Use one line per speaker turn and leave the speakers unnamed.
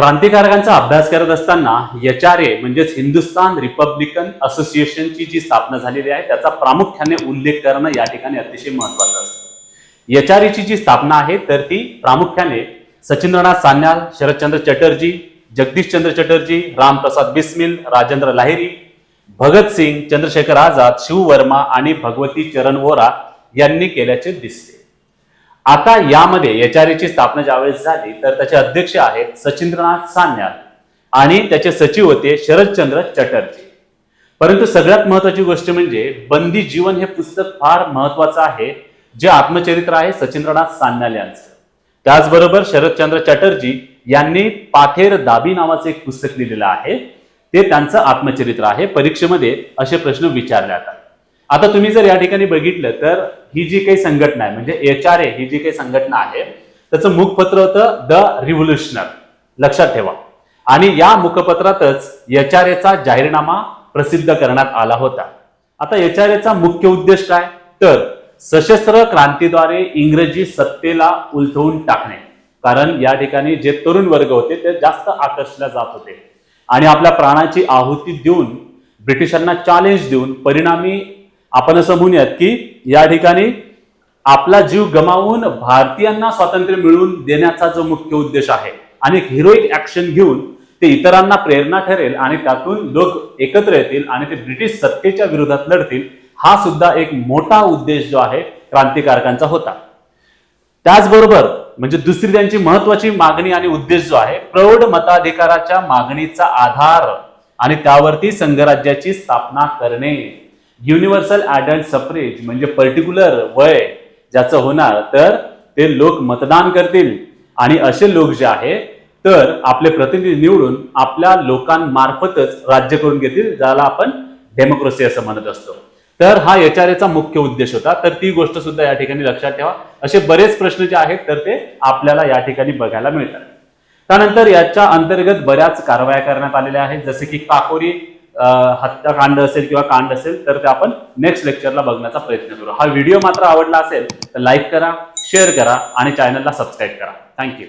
क्रांतिकारकांचा अभ्यास करत असताना एच आर ए म्हणजेच हिंदुस्थान रिपब्लिकन असोसिएशनची जी स्थापना झालेली आहे त्याचा प्रामुख्याने उल्लेख करणं या ठिकाणी अतिशय महत्वाचं असतं. एच आर ची जी स्थापना आहे तर ती प्रामुख्याने सचिंद्रनाथ सान्याल शरदचंद्र चटर्जी जगदीशचंद्र चटर्जी रामप्रसाद बिस्मिल राजेंद्र लाहिरी भगतसिंग चंद्रशेखर आझाद शिव वर्मा आणि भगवती चरण वोरा यांनी केल्याचे दिसते. आता यामध्ये एच आर ची स्थापना ज्यावेळेस झाली तर त्याचे अध्यक्ष आहेत सचिंद्रनाथ सान्याल आणि त्याचे सचिव होते शरदचंद्र चटर्जी. परंतु सगळ्यात महत्वाची गोष्ट म्हणजे बंदी जीवन हे पुस्तक फार महत्वाचं आहे जे आत्मचरित्र आहे सचिंद्रनाथ सान्याल यांचं. त्याचबरोबर शरदचंद्र चटर्जी यांनी पाथेर दाबी नावाचं एक पुस्तक लिहिलेलं आहे ते त्यांचं आत्मचरित्र आहे. परीक्षेमध्ये असे प्रश्न विचारले जातात आता तुम्ही जर या ठिकाणी बघितलं तर ही जी काही संघटना आहे म्हणजे एच आर ए ही जी काही संघटना आहे त्याचं मुखपत्र होतं द रिव्होल्युशनर. लक्षात ठेवा. आणि या मुखपत्रातच एच आर एचा जाहीरनामा प्रसिद्ध करण्यात आला होता. आता एच आर एचा मुख्य उद्देश काय? तर सशस्त्र क्रांतीद्वारे इंग्रजी सत्तेला उलथवून टाकणे. कारण या ठिकाणी जे तरुण वर्ग होते ते जास्त आकर्षले जात होते. आणि आपल्या प्राणाची आहुती देऊन ब्रिटिशांना चॅलेंज देऊन परिणामी आपण असं म्हणूयात की या ठिकाणी आपला जीव गमावून भारतीयांना स्वातंत्र्य मिळवून देण्याचा जो मुख्य उद्देश आहे आणि एक हिरोईक ऍक्शन घेऊन ते इतरांना प्रेरणा ठरेल आणि त्यातून लोक एकत्र येतील आणि ते ब्रिटिश सत्तेच्या विरोधात लढतील हा सुद्धा एक मोठा उद्देश जो आहे क्रांतिकारकांचा होता. त्याचबरोबर म्हणजे दुसरी त्यांची महत्वाची मागणी आणि उद्देश जो आहे प्रौढ मताधिकाराच्या मागणीचा आधार आणि त्यावरती संघराज्याची स्थापना करणे. युनिव्हर्सल ऍडल्ट सफरेज म्हणजे पर्टिक्युलर वय ज्याचं होणार तर ते लोक मतदान करतील. आणि असे लोक जे आहे तर आपले प्रतिनिधी निवडून आपल्या लोकांमार्फतच राज्य करून घेतील ज्याला आपण डेमोक्रेसी असं म्हणत असतो. तर हा एच आर एचा मुख्य उद्देश होता. तर ती गोष्ट सुद्धा या ठिकाणी लक्षात ठेवा. असे बरेच प्रश्न जे आहेत तर ते आपल्याला या ठिकाणी बघायला मिळतात. त्यानंतर याच्या अंतर्गत बऱ्याच कारवाया करण्यात आलेल्या आहेत. जसे की काकोरी हत्याकांड असेल किंवा कांड असेल तर ते आपण नेक्स्ट लेक्चरला बघण्याचा प्रयत्न करू. हा व्हिडिओ मात्र आवडला असेल तर लाईक करा शेअर करा आणि चॅनलला सबस्क्राईब करा. थँक्यू